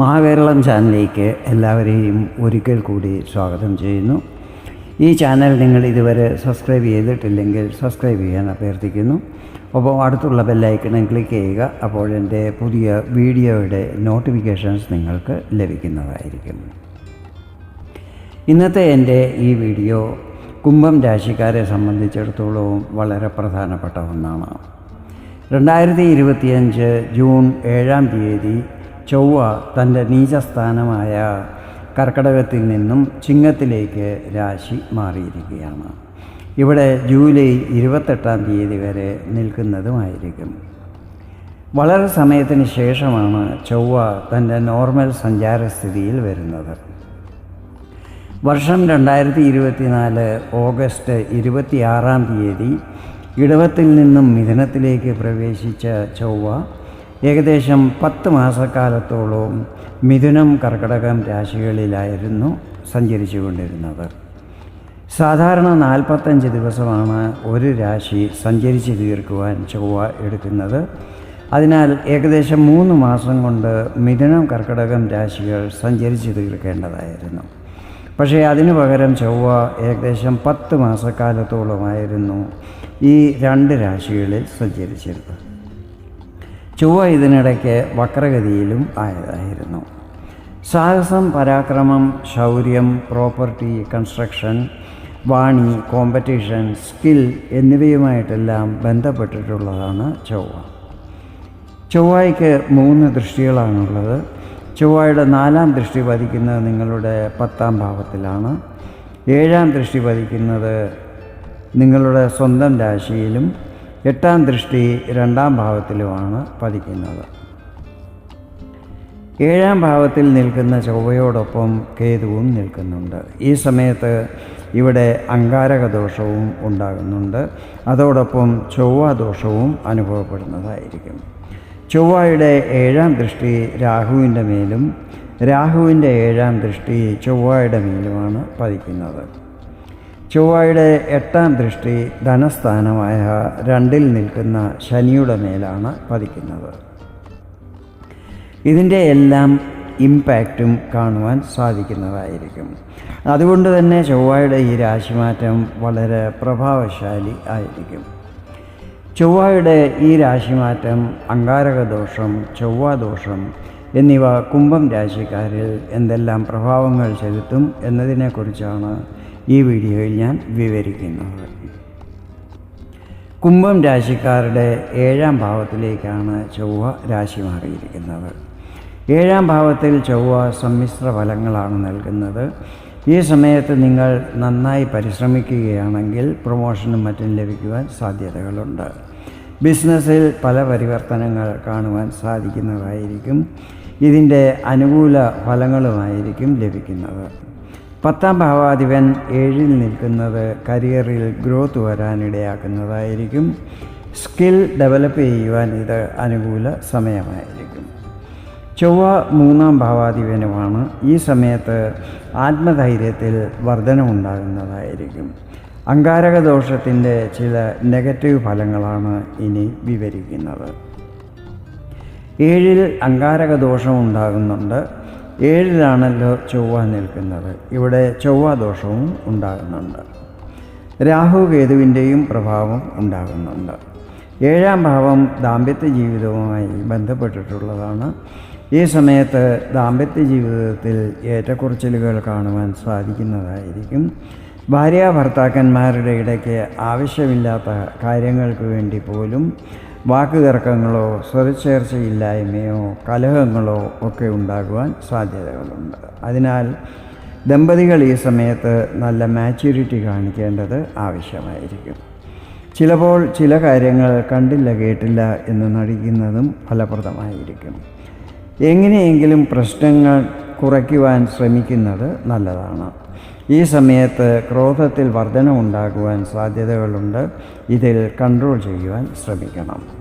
മഹാകേരളം ചാനലിലേക്ക് എല്ലാവരെയും ഒരിക്കൽ കൂടി സ്വാഗതം ചെയ്യുന്നു. ഈ ചാനൽ നിങ്ങൾ ഇതുവരെ സബ്സ്ക്രൈബ് ചെയ്തിട്ടില്ലെങ്കിൽ സബ്സ്ക്രൈബ് ചെയ്യാൻ അഭ്യർത്ഥിക്കുന്നു. ഒപ്പം അടുത്തുള്ള ബെല്ലൈക്കണും ക്ലിക്ക് ചെയ്യുക അപ്പോൾ എന്റെ പുതിയ വീഡിയോയുടെ നോട്ടിഫിക്കേഷൻസ് നിങ്ങൾക്ക് ലഭിക്കുന്നതായിരിക്കും. ഇന്നത്തെ എന്റെ ഈ വീഡിയോ കുംഭം രാശിക്കാരെ സംബന്ധിച്ചിടത്തോളം വളരെ പ്രധാനപ്പെട്ട ഒന്നാണ്. രണ്ടായിരത്തി ഇരുപത്തിയഞ്ച് ജൂൺ ഏഴാം തീയതി ചൊവ്വ തന്റെ നീചസ്ഥാനമായ കർക്കടകത്തിൽ നിന്നും ചിങ്ങത്തിലേക്ക് രാശി മാറിയിരിക്കുകയാണ്. ഇവിടെ ജൂലൈ ഇരുപത്തെട്ടാം തീയതി വരെ നിൽക്കുന്നതുമായിരിക്കും. വളരെ സമയത്തിന് ശേഷമാണ് ചൊവ്വ തന്റെ നോർമൽ സഞ്ചാരസ്ഥിതിയിൽ വരുന്നത്. വർഷം രണ്ടായിരത്തി ഇരുപത്തിനാല് ഓഗസ്റ്റ് ഇരുപത്തിയാറാം തീയതി ഇടവത്തിൽ നിന്നും മിഥുനത്തിലേക്ക് പ്രവേശിച്ച ചൊവ്വ ഏകദേശം പത്ത് മാസക്കാലത്തോളം മിഥുനം കർക്കടകം രാശികളിലായിരുന്നു സഞ്ചരിച്ചു കൊണ്ടിരുന്നത് സാധാരണ നാൽപ്പത്തഞ്ച് ദിവസമാണ് ഒരു രാശി സഞ്ചരിച്ച് തീർക്കുവാൻ ചൊവ്വ എടുക്കുന്നത്. അതിനാൽ ഏകദേശം മൂന്ന് മാസം കൊണ്ട് മിഥുനം കർക്കടകം രാശികൾ സഞ്ചരിച്ച് തീർക്കേണ്ടതായിരുന്നു. പക്ഷേ അതിനു പകരം ചൊവ്വ ഏകദേശം പത്ത് മാസക്കാലത്തോളമായിരുന്നു ഈ രണ്ട് രാശികളിൽ സഞ്ചരിച്ചിരുന്നത്. ചൊവ്വ ഇതിനിടയ്ക്ക് വക്രഗതിയിലും ആയതായിരുന്നു. സാഹസം പരാക്രമം ശൗര്യം പ്രോപ്പർട്ടി കൺസ്ട്രക്ഷൻ വാണി കോമ്പറ്റീഷൻ സ്കിൽ എന്നിവയുമായിട്ടെല്ലാം ബന്ധപ്പെട്ടിട്ടുള്ളതാണ് ചൊവ്വ. ചൊവ്വയ്ക്ക് മൂന്ന് ദൃഷ്ടികളാണുള്ളത്. ചൊവ്വയുടെ നാലാം ദൃഷ്ടി പതിക്കുന്നത് നിങ്ങളുടെ പത്താം ഭാവത്തിലാണ്. ഏഴാം ദൃഷ്ടി പതിക്കുന്നത് നിങ്ങളുടെ സ്വന്തം രാശിയിലും എട്ടാം ദൃഷ്ടി രണ്ടാം ഭാവത്തിലുമാണ് പതിക്കുന്നത്. ഏഴാം ഭാവത്തിൽ നിൽക്കുന്ന ചൊവ്വയോടൊപ്പം കേതുവും നിൽക്കുന്നുണ്ട്. ഈ സമയത്ത് ഇവിടെ അങ്കാരക ദോഷവും ഉണ്ടാകുന്നുണ്ട്. അതോടൊപ്പം ചൊവ്വ ദോഷവും അനുഭവപ്പെടുന്നതായിരിക്കും. ചൊവ്വയുടെ ഏഴാം ദൃഷ്ടി രാഹുവിന്റെ മേലും രാഹുവിന്റെ ഏഴാം ദൃഷ്ടി ചൊവ്വയുടെ മേലുമാണ് പതിക്കുന്നത്. ചൊവ്വയുടെ എട്ടാം ദൃഷ്ടി ധനസ്ഥാനമായ രണ്ടിൽ നിൽക്കുന്ന ശനിയുടെ മേലാണ് പതിക്കുന്നത്. ഇതിന്റെ എല്ലാം ഇമ്പാക്റ്റും കാണുവാൻ സാധിക്കുന്നതായിരിക്കും. അതുകൊണ്ട് തന്നെ ചൊവ്വയുടെ ഈ രാശിമാറ്റം വളരെ പ്രഭാവശാലി ആയിരിക്കും. ചൊവ്വയുടെ ഈ രാശിമാറ്റം അങ്കാരകദോഷം ചൊവ്വാദോഷം എന്നിവ കുംഭം രാശിക്കാരിൽ എന്തെല്ലാം പ്രഭാവങ്ങൾ ചെലുത്തും എന്നതിനെക്കുറിച്ചാണ് ഈ വീഡിയോയിൽ ഞാൻ വിവരിക്കുന്നത് കുംഭം രാശിക്കാരുടെ ഏഴാം ഭാവത്തിലേക്കാണ് ചൊവ്വ രാശി മാറിയിരിക്കുന്നത്. ഏഴാം ഭാവത്തിൽ ചൊവ്വ സമ്മിശ്ര ഫലങ്ങളാണ് നൽകുന്നത്. ഈ സമയത്ത് നിങ്ങൾ നന്നായി പരിശ്രമിക്കുകയാണെങ്കിൽ പ്രൊമോഷനും മറ്റും ലഭിക്കുവാൻ സാധ്യതകളുണ്ട്. ബിസിനസ്സിൽ പല പരിവർത്തനങ്ങൾ കാണുവാൻ സാധിക്കുന്നതായിരിക്കും. ഇതിന്റെ അനുകൂല ഫലങ്ങളുമായിരിക്കും ലഭിക്കുന്നത്. പത്താം ഭാവാധിപൻ ഏഴിൽ നിൽക്കുന്നത് കരിയറിൽ ഗ്രോത്ത് വരാനിടയാക്കുന്നതായിരിക്കും. സ്കിൽ ഡെവലപ്പ് ചെയ്യുവാൻ ഇത് അനുകൂല സമയമായിരിക്കും. ചൊവ്വ മൂന്നാം ഭാവാധിപനുമാണ്. ഈ സമയത്ത് ആത്മധൈര്യത്തിൽ വർധനമുണ്ടാകുന്നതായിരിക്കും. അങ്കാരക ദോഷത്തിന്റെ ചില നെഗറ്റീവ് ഫലങ്ങളാണ് ഇനി വിവരിക്കുന്നത്. ഏഴിൽ അങ്കാരക ദോഷം ഉണ്ടാകുന്നുണ്ട് ഏഴിലാണല്ലോ ചൊവ്വ നിൽക്കുന്നത്. ഇവിടെ ചൊവ്വ ദോഷവും ഉണ്ടാകുന്നുണ്ട്. രാഹു കേതുവിന്റെയും പ്രഭാവം ഉണ്ടാകുന്നുണ്ട്. ഏഴാം ഭാവം ദാമ്പത്യ ജീവിതവുമായി ബന്ധപ്പെട്ടിട്ടുള്ളതാണ്. ഈ സമയത്ത് ദാമ്പത്യ ജീവിതത്തിൽ ഏറ്റക്കുറച്ചിലുകൾ കാണുവാൻ സാധിക്കുന്നതായിരിക്കും. ഭാര്യ ഭർത്താക്കന്മാരുടെ ഇടയ്ക്ക് ആവശ്യമില്ലാത്ത കാര്യങ്ങൾക്ക് വേണ്ടി പോലും വാക്കുതർക്കങ്ങളോ സ്വരച്ചേർച്ചയില്ലായ്മയോ കലഹങ്ങളോ ഒക്കെ ഉണ്ടാകുവാൻ സാധ്യതകളുണ്ട്. അതിനാൽ ദമ്പതികൾ ഈ സമയത്ത് നല്ല മാച്യൂരിറ്റി കാണിക്കേണ്ടത് ആവശ്യമായിരിക്കും. ചിലപ്പോൾ ചില കാര്യങ്ങൾ കണ്ടില്ല കേട്ടില്ല എന്ന് നടിക്കുന്നതും ഫലപ്രദമായിരിക്കും. എങ്ങനെയെങ്കിലും പ്രശ്നങ്ങൾ കുറയ്ക്കുവാൻ ശ്രമിക്കുന്നത് നല്ലതാണ്. ഈ സമയത്ത് ക്രോധത്തിൽ വർധനമുണ്ടാകുവാൻ സാധ്യതകളുണ്ട്. ഇതിൽ കൺട്രോൾ ചെയ്യുവാൻ ശ്രമിക്കണം.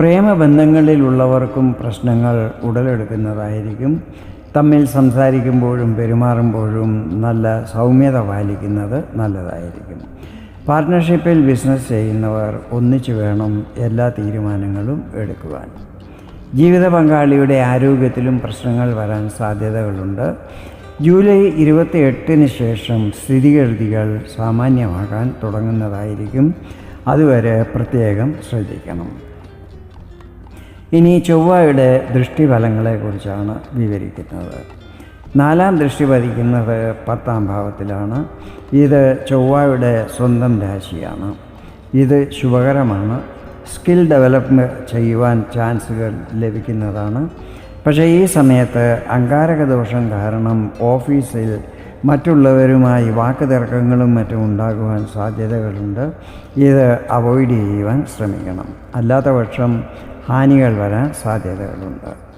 പ്രേമബന്ധങ്ങളിലുള്ളവർക്കും പ്രശ്നങ്ങൾ ഉടലെടുക്കുന്നതായിരിക്കും. തമ്മിൽ സംസാരിക്കുമ്പോഴും പെരുമാറുമ്പോഴും നല്ല സൗമ്യത പാലിക്കുന്നത് നല്ലതായിരിക്കും. പാർട്ട്ണർഷിപ്പിൽ ബിസിനസ് ചെയ്യുന്നവർ ഒന്നിച്ചു വേണം എല്ലാ തീരുമാനങ്ങളും എടുക്കുവാൻ. ജീവിത പങ്കാളിയുടെ ആരോഗ്യത്തിലും പ്രശ്നങ്ങൾ വരാൻ സാധ്യതകളുണ്ട്. ജൂലൈ ഇരുപത്തി എട്ടിന് ശേഷം സ്ഥിതിഗതികൾ സാമാന്യമാകാൻ തുടങ്ങുന്നതായിരിക്കും. അതുവരെ പ്രത്യേകം ശ്രദ്ധിക്കണം. ഇനി ചൊവ്വയുടെ ദൃഷ്ടിഫലങ്ങളെക്കുറിച്ചാണ് വിവരിക്കുന്നത്. നാലാം ദൃഷ്ടി പതിക്കുന്നത് പത്താം ഭാവത്തിലാണ്. ഇത് ചൊവ്വയുടെ സ്വന്തം രാശിയാണ്. ഇത് ശുഭകരമാണ്. സ്കിൽ ഡെവലപ്പ് ചെയ്യുവാൻ ചാൻസുകൾ ലഭിക്കുന്നതാണ്. പക്ഷേ ഈ സമയത്ത് അങ്കാരക ദോഷം കാരണം ഓഫീസിൽ മറ്റുള്ളവരുമായി വാക്ക് തർക്കങ്ങളും മറ്റും ഉണ്ടാകുവാൻ സാധ്യതകളുണ്ട്. ഇത് അവോയ്ഡ് ചെയ്യുവാൻ ശ്രമിക്കണം. അല്ലാത്ത പക്ഷം ഹാനികൾ വരാൻ സാധ്യതകളുണ്ട്.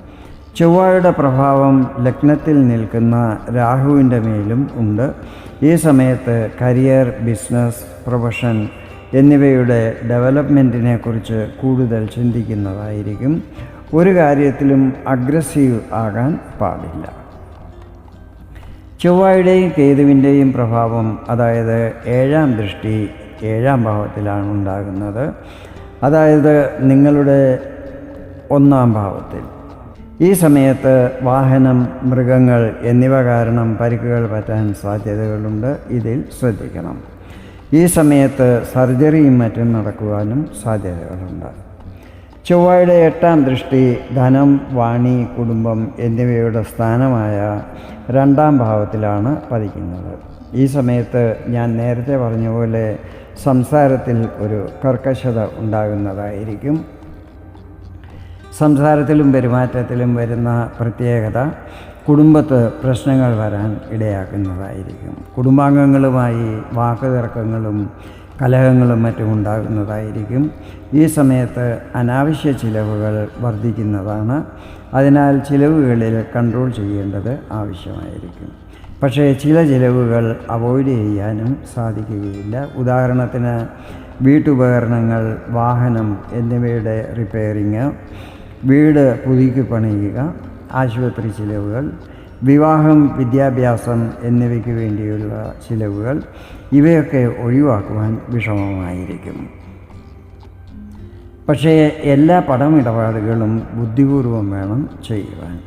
ചൊവ്വയുടെ പ്രഭാവം ലഗ്നത്തിൽ നിൽക്കുന്ന രാഹുവിന്റെ മേലും ഉണ്ട്. ഈ സമയത്ത് കരിയർ ബിസിനസ് പ്രൊഫഷൻ എന്നിവയുടെ ഡെവലപ്മെന്റിനെ കുറിച്ച് കൂടുതൽ ചിന്തിക്കുന്നതായിരിക്കും. ഒരു കാര്യത്തിലും അഗ്രസീവ് ആകാൻ പാടില്ല. ചൊവ്വയുടെയും കേതുവിന്റെയും പ്രഭാവം അതായത് ഏഴാം ദൃഷ്ടി ഏഴാം ഭാവത്തിലാണ് ഉണ്ടാകുന്നത്. അതായത് നിങ്ങളുടെ ഒന്നാം ഭാവത്തിൽ. ഈ സമയത്ത് വാഹനം മൃഗങ്ങൾ എന്നിവ കാരണം പരിക്കുകൾ പറ്റാൻ സാധ്യതകളുണ്ട്. ഇതിൽ ശ്രദ്ധിക്കണം. ഈ സമയത്ത് സർജറിയും മറ്റും നടക്കുവാനും സാധ്യതകളുണ്ട്. ചൊവ്വയുടെ എട്ടാം ദൃഷ്ടി ധനം വാണി കുടുംബം എന്നിവയുടെ സ്ഥാനമായ രണ്ടാം ഭാവത്തിലാണ് പതിക്കുന്നത്. ഈ സമയത്ത് ഞാൻ നേരത്തെ പറഞ്ഞ പോലെ സംസാരത്തിൽ ഒരു കർക്കശത ഉണ്ടാകുന്നതായിരിക്കും. സംസാരത്തിലും പെരുമാറ്റത്തിലും വരുന്ന പ്രത്യേകത കുടുംബത്ത് പ്രശ്നങ്ങൾ വരാൻ ഇടയാക്കുന്നതായിരിക്കും. കുടുംബാംഗങ്ങളുമായി വാക്കുതർക്കങ്ങളും കലഹങ്ങളും മറ്റും ഉണ്ടാകുന്നതായിരിക്കും. ഈ സമയത്ത് അനാവശ്യ ചിലവുകൾ വർദ്ധിക്കുന്നതാണ്. അതിനാൽ ചിലവുകളിൽ കൺട്രോൾ ചെയ്യേണ്ടത് ആവശ്യമായിരിക്കും. പക്ഷേ ചില ചിലവുകൾ അവോയ്ഡ് ചെയ്യാനും സാധിക്കുകയില്ല. ഉദാഹരണത്തിന് വീട്ടുപകരണങ്ങൾ വാഹനം എന്നിവയുടെ റിപ്പയറിങ് വീട് പുതുക്കി പണിയുക ആശുപത്രി ചിലവുകൾ വിവാഹം വിദ്യാഭ്യാസം എന്നിവയ്ക്ക് വേണ്ടിയുള്ള ചിലവുകൾ ഇവയൊക്കെ ഒഴിവാക്കുവാൻ വിഷമമായിരിക്കും. പക്ഷേ എല്ലാ പണമിടപാടുകളും ബുദ്ധിപൂർവം വേണം ചെയ്യുവാൻ.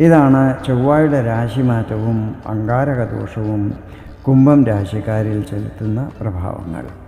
ഇതാണ് ചൊവ്വായുടെ രാശിമാറ്റവും അങ്കാരക ദോഷവും കുംഭം രാശിക്കാരിൽ ചെലുത്തുന്ന പ്രഭാവങ്ങൾ.